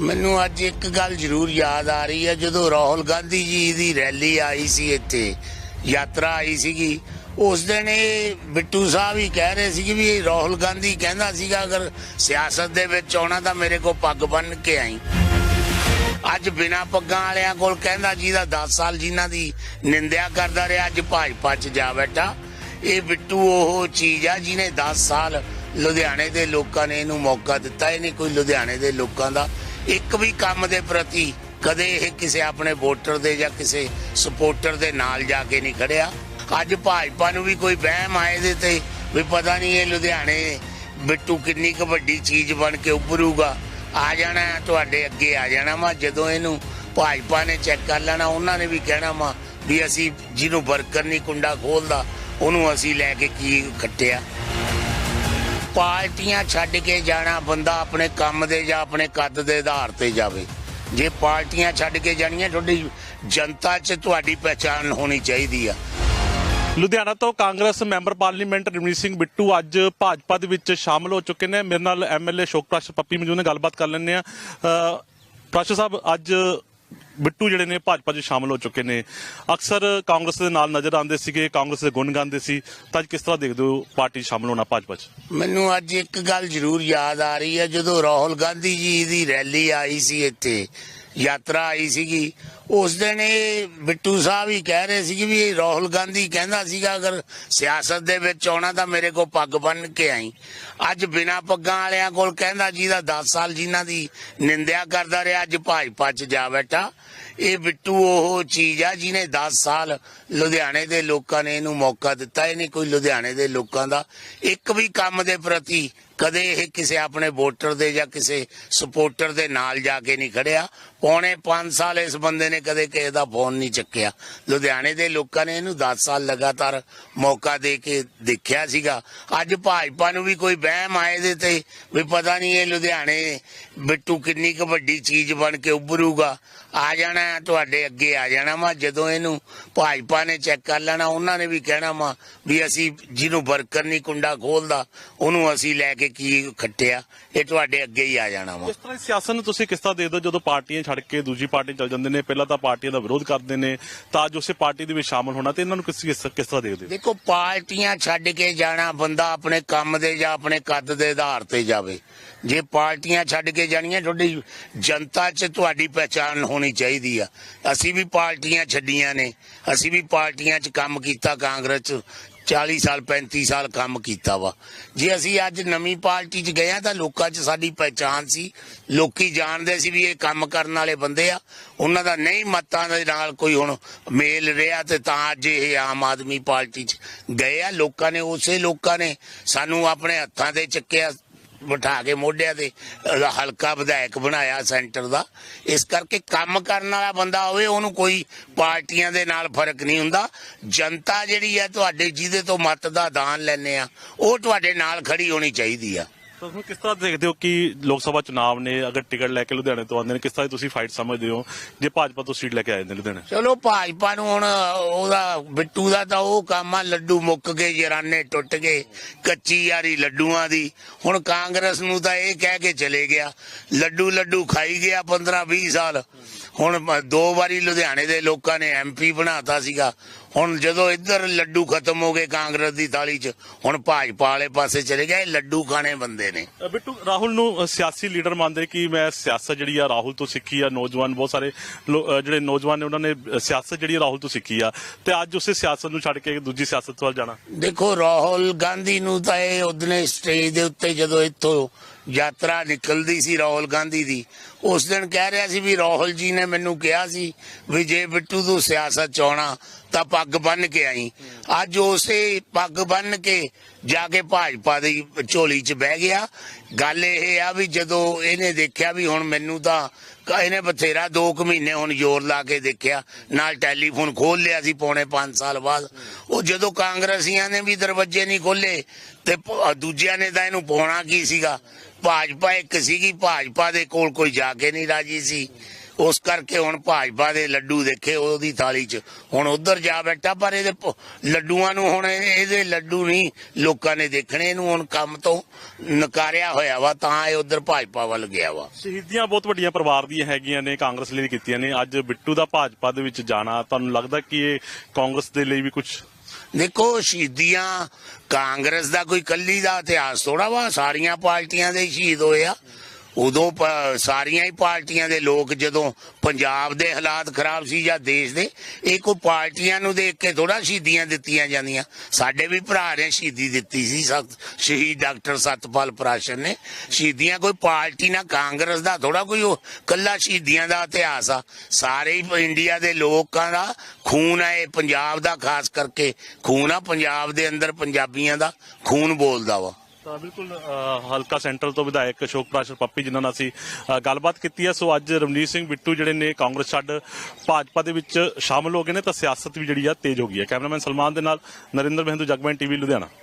ਮੈਨੂੰ ਅੱਜ ਇੱਕ ਗੱਲ ਜ਼ਰੂਰ ਯਾਦ ਆ ਰਹੀ ਹੈ, ਜਦੋਂ ਰਾਹੁਲ ਗਾਂਧੀ ਜੀ ਦੀ ਰੈਲੀ ਆਈ ਸੀ ਇੱਥੇ, ਯਾਤਰਾ ਆਈ ਸੀਗੀ, ਉਸ ਦਿਨ ਇਹ ਬਿੱਟੂ ਸਾਹਿਬ ਹੀ ਕਹਿ ਰਹੇ ਸੀ ਵੀ ਰਾਹੁਲ ਗਾਂਧੀ ਕਹਿੰਦਾ ਸੀਗਾ, ਅਗਰ ਸਿਆਸਤ ਦੇ ਵਿੱਚ ਆਉਣਾ ਤਾਂ ਮੇਰੇ ਕੋਲ ਪੱਗ ਬੰਨ ਕੇ ਆਈ। ਅੱਜ ਬਿਨਾ ਪੱਗਾਂ ਵਾਲਿਆਂ ਕੋਲ ਕਹਿੰਦਾ ਜਿਹਦਾ 10 ਸਾਲ ਜਿਨ੍ਹਾਂ ਦੀ ਨਿੰਦਿਆ ਕਰਦਾ ਰਿਹਾ, ਅੱਜ ਭਾਜਪਾ ਚ ਜਾ ਬੈਠਾ। ਇਹ ਬਿੱਟੂ ਉਹ ਚੀਜ਼ ਆ ਜਿਹਨੇ 10 ਸਾਲ ਲੁਧਿਆਣੇ ਦੇ ਲੋਕਾਂ ਨੇ ਇਹਨੂੰ ਮੌਕਾ ਦਿੱਤਾ, ਇਹ ਨਹੀਂ ਕੋਈ ਲੁਧਿਆਣੇ ਦੇ ਲੋਕਾਂ ਦਾ ਇੱਕ ਵੀ ਕੰਮ ਦੇ ਪ੍ਰਤੀ ਕਦੇ ਇਹ ਕਿਸੇ ਆਪਣੇ ਵੋਟਰ ਦੇ ਜਾਂ ਕਿਸੇ ਸਪੋਰਟਰ ਦੇ ਨਾਲ ਜਾ ਕੇ ਨਹੀਂ ਖੜਿਆ। ਅੱਜ ਭਾਜਪਾ ਨੂੰ ਵੀ ਕੋਈ ਵਹਿਮ ਆਏ ਦੇ ਤੇ ਵੀ ਪਤਾ ਨਹੀਂ ਇਹ ਲੁਧਿਆਣੇ ਬਿੱਟੂ ਕਿੰਨੀ ਕੁ ਵੱਡੀ ਚੀਜ਼ ਬਣ ਕੇ ਉੱਭਰੂਗਾ। ਆ ਜਾਣਾ, ਤੁਹਾਡੇ ਅੱਗੇ ਆ ਜਾਣਾ ਵਾ। ਜਦੋਂ ਇਹਨੂੰ ਭਾਜਪਾ ਨੇ ਚੈੱਕ ਕਰ ਲੈਣਾ, ਉਹਨਾਂ ਨੇ ਵੀ ਕਹਿਣਾ ਵਾ ਵੀ ਅਸੀਂ ਜਿਹਨੂੰ ਵਰਕਰ ਨਹੀਂ, ਕੁੰਡਾ ਖੋਲਦਾ, ਉਹਨੂੰ ਅਸੀਂ ਲੈ ਕੇ ਕੀ ਖੱਟਿਆ। ਪਾਰਟੀਆਂ ਛੱਡ ਕੇ ਜਾਣਾ ਬੰਦਾ ਆਪਣੇ ਕੰਮ ਦੇ ਜਾਂ ਆਪਣੇ ਕੱਦ ਦੇ ਆਧਾਰ ਤੇ ਜਾਵੇ। ਜੇ ਪਾਰਟੀਆਂ ਛੱਡ ਕੇ ਜਾਣੀਆਂ, ਤੁਹਾਡੀ ਜਨਤਾ 'ਚ ਤੁਹਾਡੀ ਪਹਿਚਾਣ ਹੋਣੀ ਚਾਹੀਦੀ ਆ। ਲੁਧਿਆਣਾ ਤੋਂ ਕਾਂਗਰਸ ਮੈਂਬਰ ਪਾਰਲੀਮੈਂਟ ਰਮਨੀਤ ਸਿੰਘ ਬਿੱਟੂ ਅੱਜ ਭਾਜਪਾ ਦੇ ਵਿੱਚ ਸ਼ਾਮਲ ਹੋ ਚੁੱਕੇ ਨੇ। ਮੇਰੇ ਨਾਲ ਐਮਐਲਏ ਸ਼ੋਕ ਪ੍ਰਕਾਸ਼ ਪੱਪੀ ਮਜੂ ਨੇ, ਗੱਲਬਾਤ ਕਰ ਲੈਂਦੇ ਆ ਪ੍ਰਾਸ਼ ਸਾਹਿਬ, ਅੱਜ ਬਿੱਟੂ ਜਿਹੜੇ ਨੇ ਭਾਜਪਾ 'ਚ ਸ਼ਾਮਲ ਹੋ ਚੁੱਕੇ ਨੇ। ਅਕਸਰ ਕਾਂਗਰਸ ਦੇ ਨਾਲ ਨਜ਼ਰ ਆਉਂਦੇ ਸੀਗੇ, ਕਾਂਗਰਸ ਦੇ ਗੁਣ ਗਾਉਂਦੇ ਸੀ। ਤਾਂ ਅੱਜ ਕਿਸ ਤਰ੍ਹਾਂ ਦੇਖਦੇ ਹੋ ਪਾਰਟੀ 'ਚ ਸ਼ਾਮਲ ਹੋਣਾ ਭਾਜਪਾ 'ਚ? ਮੈਨੂੰ ਅੱਜ ਇੱਕ ਗੱਲ ਜ਼ਰੂਰ ਯਾਦ ਆ ਰਹੀ ਹੈ, ਜਦੋਂ ਰਾਹੁਲ ਗਾਂਧੀ ਜੀ ਦੀ ਰੈਲੀ ਆਈ ਸੀ ਇੱਥੇ ਯਾਤਰਾ ਆਈ ਸੀਗੀ। ਉਸ ਦਿਨ ਇਹ ਬਿੱਟੂ ਸਾਹਿਬ ਹੀ ਕਹਿ ਰਹੇ ਸੀ ਵੀ ਰਾਹੁਲ ਗਾਂਧੀ ਕਹਿੰਦਾ ਸੀਗਾ, ਅਗਰ ਸਿਆਸਤ ਦੇ ਵਿੱਚ ਆਉਣਾ ਤਾਂ ਮੇਰੇ ਕੋਲ ਪੱਗ ਬੰਨ ਕੇ ਆਈ। ਅੱਜ ਬਿਨਾ ਪੱਗਾਂ ਵਾਲਿਆਂ ਕੋਲ ਕਹਿੰਦਾ ਜਿਹਦਾ 10 ਸਾਲ ਜਿਨ੍ਹਾਂ ਦੀ ਨਿੰਦਿਆ ਕਰਦਾ ਰਿਹਾ, ਅੱਜ ਭਾਜਪਾ 'ਚ ਜਾ ਬੈਠਾ। ਇਹ ਬਿੱਟੂ ਉਹ ਚੀਜ਼ ਆ ਜਿਹਨੇ 10 ਸਾਲ ਲੁਧਿਆਣੇ ਦੇ ਲੋਕਾਂ ਨੇ ਇਹਨੂੰ ਮੌਕਾ ਦਿੱਤਾ। ਇਹ ਨਹੀਂ ਕੋਈ ਲੁਧਿਆਣੇ ਦੇ ਲੋਕਾਂ ਦਾ। ਇੱਕ ਵੀ ਕੰਮ ਦੇ ਪ੍ਰਤੀ ਕਦੇ ਇਹ ਕਿਸੇ ਆਪਣੇ ਵੋਟਰ ਦੇ ਜਾਂ ਕਿਸੇ ਸਪੋਰਟਰ ਦੇ ਨਾਲ ਜਾ ਕੇ ਨਹੀਂ ਖੜਿਆ। ਪੌਣੇ 5 ਸਾਲ ਇਸ ਬੰਦੇ ਨੇ ਕਦੇ ਕਿਸੇ ਦਾ ਫੋਨ ਨਹੀਂ ਚੱਕਿਆ। ਲੁਧਿਆਣੇ ਦੇ ਲੋਕਾਂ ਨੇ ਇਹਨੂੰ 10 ਸਾਲ ਲਗਾਤਾਰ ਮੌਕਾ ਦੇ ਕੇ ਦੇਖਿਆ ਸੀਗਾ। ਅੱਜ ਭਾਜਪਾ ਨੂੰ ਵੀ ਕੋਈ ਵਹਿਮ ਆਏ ਦੇ ਤੇ, ਵੀ ਪਤਾ ਨਹੀਂ ਇਹ ਲੁਧਿਆਣੇ ਬਿੱਟੂ ਕਿੰਨੀ ਕੁ ਵੱਡੀ ਚੀਜ਼ ਬਣ ਕੇ ਉੱਭਰੂਗਾ। ਆ ਜਾਣਾ, ਤੁਹਾਡੇ ਅੱਗੇ ਆ ਜਾਣਾ ਵਾ। ਜਦੋਂ ਇਹਨੂੰ ਭਾਜਪਾ ਨੇ ਚੈੱਕ ਕਰ ਲੈਣਾ, ਉਹਨਾਂ ਨੇ ਵੀ ਕਹਿਣਾ ਵਾ ਵੀ ਅਸੀਂ ਜਿਹਨੂੰ ਵਰਕਰ ਨਹੀਂ, ਕੁੰਡਾ ਖੋਲਦਾ, ਉਹਨੂੰ ਅਸੀਂ ਲੈ ਕੇ ਕੀ ਖੱਟਿਆ ਇਹ ਤੁਹਾਡੇ ਅੱਗੇ ਹੀ ਆ ਜਾਣਾ ਵਾ। ਕਿਸ ਤਰ੍ਹਾਂ ਦੀ ਸਿਆਸਤ ਨੂੰ ਤੁਸੀਂ ਕਿਸ ਤਰ੍ਹਾਂ ਦੇਖਦੇ ਹੋ ਜਦੋਂ ਪਾਰਟੀਆਂ ਛੱਡ ਕੇ ਦੂਜੀ ਪਾਰਟੀ ਚਲ ਜਾਂਦੇ ਨੇ ਪਹਿਲਾਂ ਤਾਂ ਪਾਰਟੀਆਂ ਦਾ ਵਿਰੋਧ ਕਰਦੇ ਨੇ ਤਾਂ ਅੱਜ ਉਸੇ ਪਾਰਟੀ ਦੇ ਵਿੱਚ ਸ਼ਾਮਲ ਹੋਣਾ ਤੇ ਇਹਨਾਂ ਨੂੰ ਕਿਸ ਕਿਸ ਕਿਸ ਤਰ੍ਹਾਂ ਦੇਖਦੇ ਹੋ ਦੇਖੋ ਪਾਰਟੀਆਂ ਛੱਡ ਕੇ ਜਾਣਾ ਬੰਦਾ ਆਪਣੇ ਕੰਮ ਦੇ ਜਾਂ ਆਪਣੇ ਕੱਦ ਦੇ ਆਧਾਰ ਤੇ ਜਾਵੇ। ਜੇ ਪਾਰਟੀਆਂ ਛੱਡ ਕੇ ਜਾਣੀਆਂ ਤੁਹਾਡੀ ਜਨਤਾ 'ਚ ਤੁਹਾਡੀ ਪਹਿਚਾਣ ਹੋਣੀ ਚਾਹੀਦੀ ਆ। ਅਸੀਂ ਵੀ ਪਾਰਟੀਆਂ ਛੱਡੀਆਂ ਨੇ ਅਸੀਂ ਵੀ ਪਾਰਟੀਆਂ 'ਚ ਕੰਮ ਕੀਤਾ ਕਾਂਗਰਸ 'ਚ। 40 ਸਾਲ 35 ਸਾਲ ਕੰਮ ਕੀਤਾ ਵਾ। ਜੇ ਅਸੀਂ ਅੱਜ ਨਵੀਂ ਪਾਰਟੀ 'ਚ ਗਏ ਆ ਤਾਂ ਲੋਕਾਂ 'ਚ ਸਾਡੀ ਪਹਿਚਾਣ ਸੀ। ਲੋਕੀ ਜਾਣਦੇ ਸੀ ਵੀ ਇਹ ਕੰਮ ਕਰਨ ਵਾਲੇ ਬੰਦੇ ਆ। ਉਹਨਾਂ ਦਾ ਨਹੀਂ ਮਤਾਂ ਦੇ ਨਾਲ ਕੋਈ ਹੁਣ ਮੇਲ ਰਿਹਾ ਤੇ ਤਾਂ ਅੱਜ ਇਹ ਆਮ ਆਦਮੀ ਪਾਰਟੀ 'ਚ ਗਏ ਆ। ਲੋਕਾਂ ਨੇ, ਉਸੇ ਲੋਕਾਂ ਨੇ ਸਾਨੂੰ ਆਪਣੇ ਹੱਥਾਂ ਤੇ ਚੱਕਿਆ। ਬਿਠਾ ਕੇ ਮੋਢਿਆਂ ਤੇ, ਅਹ ਹਲਕਾ ਵਿਧਾਇਕ ਬਣਾਇਆ ਸੈਂਟਰ ਦਾ। ਇਸ ਕਰਕੇ ਕੰਮ ਕਰਨ ਵਾਲਾ ਬੰਦਾ ਹੋਵੇ, ਉਹਨੂੰ ਕੋਈ ਪਾਰਟੀਆਂ ਦੇ ਨਾਲ ਫ਼ਰਕ ਨਹੀਂ ਹੁੰਦਾ। ਜਨਤਾ ਜਿਹੜੀ ਹੈ ਤੁਹਾਡੇ ਜਿਹਦੇ ਤੋਂ ਮਤ ਦਾ ਦਾਨ ਲੈਣੇ ਆ, ਉਹ ਤੁਹਾਡੇ ਨਾਲ ਖੜੀ ਹੋਣੀ ਚਾਹੀਦੀ ਆ। ਤਾਂ ਤੁਸੀਂ ਕਿਸ ਤਰ੍ਹਾਂ ਦੇਖਦੇ ਹੋ ਕਿ ਲੋਕ ਸਭਾ ਚੁਣਾਵ ਨੇ, ਅਗਰ ਟਿਕਟ ਲੈ ਕੇ ਲੁਧਿਆਣੇ ਤੋਂ ਆਉਂਦੇ ਨੇ, ਕਿਸ ਤਰ੍ਹਾਂ ਦੀ ਤੁਸੀਂ ਫਾਈਟ ਸਮਝਦੇ ਹੋ? ਜੇ ਭਾਜਪਾ ਤੋਂ ਸੀਟ ਲੈ ਕੇ ਆਏ ਨੇ ਲੁਧਿਆਣੇ। ਚਲੋ, ਭਾਜਪਾ ਨੂੰ ਹੁਣ ਉਹਦਾ, ਬਿੱਟੂ ਦਾ ਤਾਂ ਉਹ ਕੰਮ ਆ, ਲੱਡੂ ਮੁੱਕ ਗਏ, ਜਰਾਨੇ ਟੁੱਟ ਗਏ, ਕੱਚੀ ਯਾਰੀ ਲੱਡੂਆਂ ਦੀ। ਹੁਣ ਕਾਂਗਰਸ ਨੂੰ ਤਾਂ ਇਹ ਕਹਿ ਕੇ ਚਲੇ ਗਿਆ, ਲੱਡੂ ਲੱਡੂ ਖਾਈ ਗਿਆ 15 20 ਸਾਲ। ਹੁਣ ਦੋ ਵਾਰੀ ਲੁਧਿਆਣੇ ਦੇ ਲੋਕਾਂ ਨੇ ਐਮਪੀ ਬਣਾਤਾ ਸੀਗਾ ਹੁਣ ਜਦੋਂ ਇੱਧਰ ਲੱਡੂ ਖਤਮ ਹੋ ਗਏ ਕਾਂਗਰਸ ਦੀ ਥਾਲੀ 'ਚ ਹੁਣ ਭਾਜਪਾ ਵਾਲੇ ਪਾਸੇ ਚਲੇ ਗਏ ਲੱਡੂ ਖਾਣੇ ਬੰਦੇ ਨੇ। ਬਿੱਟੂ ਰਾਹੁਲ ਨੂੰ ਸਿਆਸੀ ਲੀਡਰ ਮੰਨਦੇ ਕਿ ਮੈਂ ਸਿਆਸਤ ਜਿਹੜੀ ਆ ਰਾਹੁਲ ਤੋਂ ਸਿੱਖੀ ਆ ਨੌਜਵਾਨ ਬਹੁਤ ਸਾਰੇ ਜਿਹੜੇ ਨੌਜਵਾਨ ਨੇ ਉਹਨਾਂ ਨੇ ਸਿਆਸਤ ਜਿਹੜੀ ਰਾਹੁਲ ਤੋਂ ਸਿੱਖੀ ਆ। ਤੇ ਅੱਜ ਉਸੇ ਸਿਆਸਤ ਨੂੰ ਛੱਡ ਕੇ ਦੂਜੀ ਸਿਆਸਤ ਵੱਲ ਜਾਣਾ। ਦੇਖੋ ਰਾਹੁਲ ਗਾਂਧੀ ਨੂੰ ਤਾਂ ਇਹ ਉਹਦਨੇ ਸਟੇਜ ਦੇ ਉੱਤੇ ਜਦੋਂ ਇੱਥੋਂ ਯਾਤਰਾ ਨਿਕਲਦੀ ਸੀ ਰਾਹੁਲ ਗਾਂਧੀ ਦੀ ਉਸ ਦਿਨ ਕਹਿ ਰਿਹਾ ਸੀ ਵੀ ਰਾਹੁਲ ਜੀ ਨੇ ਮੈਨੂੰ ਕਿਹਾ ਸੀ ਵੀ ਜੇ ਬਿੱਟੂ ਤੂੰ ਸਿਆਸਤ ਚ ਤਾਂ ਪੱਗ ਬੰਨ ਕੇ ਆਈ। ਅੱਜ ਉਸੇ ਪੱਗ ਬੰਨ ਕੇ ਜਾ ਕੇ ਭਾਜਪਾ ਦੀ ਝੋਲੀ 'ਚ ਬਹਿ ਗਿਆ। ਗੱਲ ਇਹ ਆ ਵੀ ਜਦੋਂ ਇਹਨੇ ਦੇਖਿਆ ਵੀ ਹੁਣ ਮੈਨੂੰ ਤਾਂ ਇਹਨੇ ਬਥੇਰਾ 2 ਕੁ ਮਹੀਨੇ ਹੁਣ ਜ਼ੋਰ ਲਾ ਕੇ ਦੇਖਿਆ। ਨਾਲ ਟੈਲੀਫੋਨ ਖੋਲ ਲਿਆ ਸੀ ਪੌਣੇ 5 ਸਾਲ ਬਾਅਦ। ਉਹ ਜਦੋਂ ਕਾਂਗਰਸੀਆਂ ਨੇ ਵੀ ਦਰਵਾਜ਼ੇ ਨਹੀਂ ਖੋਲੇ ਤੇ ਦੂਜਿਆਂ ਨੇ ਤਾਂ ਇਹਨੂੰ ਪਾਉਣਾ ਕੀ ਸੀਗਾ? ਭਾਜਪਾ ਇੱਕ ਸੀਗੀ, ਭਾਜਪਾ ਦੇ ਕੋਲ ਕੋਈ ਜਾ ਕੇ ਨਹੀਂ ਰਾਜੀ ਸੀ। ਉਸ ਕਰਕੇ ਹੁਣ ਭਾਜਪਾ ਦੇ ਲੱਡੂ ਦੇਖੇ, ਉਹਦੀ ਥਾਲੀ 'ਚ। ਹੁਣ ਉਧਰ ਜਾ ਬੈਠਾ, ਪਰ ਇਹਦੇ ਲੱਡੂਆਂ ਨੂੰ ਹੁਣ ਇਹਦੇ ਲੱਡੂ ਨਹੀਂ, ਲੋਕਾਂ ਨੇ ਦੇਖਣੇ, ਇਹਨੂੰ ਹੁਣ ਕੰਮ ਤੋਂ ਨਕਾਰਿਆ ਹੋਇਆ ਵਾ, ਤਾਂ ਇਹ ਉਧਰ ਭਾਜਪਾ ਵੱਲ ਗਿਆ ਵਾ। ਸ਼ਹੀਦੀਆਂ ਬਹੁਤ ਵੱਡੀਆਂ ਪਰਿਵਾਰ ਦੀਆਂ ਹੈਗੀਆਂ ਨੇ, ਕਾਂਗਰਸ ਲਈ ਵੀ ਕੀਤੀਆਂ ਨੇ। ਅੱਜ ਬਿੱਟੂ ਦਾ ਭਾਜਪਾ ਦੇ ਵਿੱਚ ਜਾਣਾ, ਤੁਹਾਨੂੰ ਲੱਗਦਾ ਕਿ ਇਹ ਕਾਂਗਰਸ ਦੇ ਲਈ ਵੀ ਕੁਝ ਦੇਖੋ, ਸ਼ਹੀਦੀਆਂ ਕਾਂਗਰਸ ਦਾ ਕੋਈ ਕੱਲੀ ਦਾ ਇਤਿਹਾਸ ਥੋੜਾ ਵਾ, ਸਾਰੀਆਂ ਪਾਰਟੀਆਂ ਦੇ ਸ਼ਹੀਦ ਹੋਏ ਆ। ਉਦੋਂ ਸਾਰੀਆਂ ਹੀ ਪਾਰਟੀਆਂ ਦੇ ਲੋਕ ਜਦੋਂ ਪੰਜਾਬ ਦੇ ਹਾਲਾਤ ਖਰਾਬ ਸੀ ਜਾਂ ਦੇਸ਼ ਦੇ, ਇਹ ਕੋਈ ਪਾਰਟੀਆਂ ਨੂੰ ਦੇਖ ਕੇ ਥੋੜਾ ਸ਼ਹੀਦੀਆਂ ਦਿੱਤੀਆਂ ਜਾਂਦੀਆਂ। ਸਾਡੇ ਵੀ ਭਰਾ ਨੇ ਸ਼ਹੀਦੀ ਦਿੱਤੀ ਸੀ ਸ਼ਹੀਦ ਡਾਕਟਰ ਸਤਪਾਲ ਪ੍ਰਾਸ਼ਨ ਨੇ। ਸ਼ਹੀਦੀਆਂ ਕੋਈ ਪਾਰਟੀ ਨਾ ਕਾਂਗਰਸ ਦਾ ਥੋੜਾ ਕੋਈ ਉਹ ਕੱਲਾ ਸ਼ਹੀਦੀਆਂ ਦਾ ਇਤਿਹਾਸ ਆ। ਸਾਰੇ ਹੀ ਇੰਡੀਆ ਦੇ ਲੋਕਾਂ ਦਾ ਖੂਨ ਹੈ ਇਹ, ਪੰਜਾਬ ਦਾ, ਖਾਸ ਕਰਕੇ ਖੂਨ ਆ ਪੰਜਾਬ ਦੇ ਅੰਦਰ ਪੰਜਾਬੀਆਂ ਦਾ, ਖੂਨ ਬੋਲਦਾ ਵਾ। ਤਾਂ ਬਿਲਕੁਲ ਹਲਕਾ ਸੈਂਟਰਲ ਤੋਂ ਵਿਧਾਇਕ ਅਸ਼ੋਕ ਪ੍ਰਾਸ਼ਰ ਪੱਪੀ ਜਿਨ੍ਹਾਂ ਨਾਲ ਅਸੀਂ ਗੱਲਬਾਤ ਕੀਤੀ ਹੈ। ਸੋ ਅੱਜ ਰਮਨੀਤ ਸਿੰਘ ਬਿੱਟੂ ਜਿਹੜੇ ਨੇ ਕਾਂਗਰਸ ਛੱਡ ਭਾਜਪਾ ਦੇ ਵਿੱਚ ਸ਼ਾਮਲ ਹੋ ਗਏ ਨੇ, ਤਾਂ ਸਿਆਸਤ ਵੀ ਜਿਹੜੀ ਆ ਤੇਜ਼ ਹੋ ਗਈ ਹੈ। ਕੈਮਰਾਮੈਨ ਸਲਮਾਨ ਦੇ ਨਾਲ ਨਰਿੰਦਰ ਮਹਿੰਦੂ, ਜਗਮੈਨ ਟੀਵੀ, ਲੁਧਿਆਣਾ।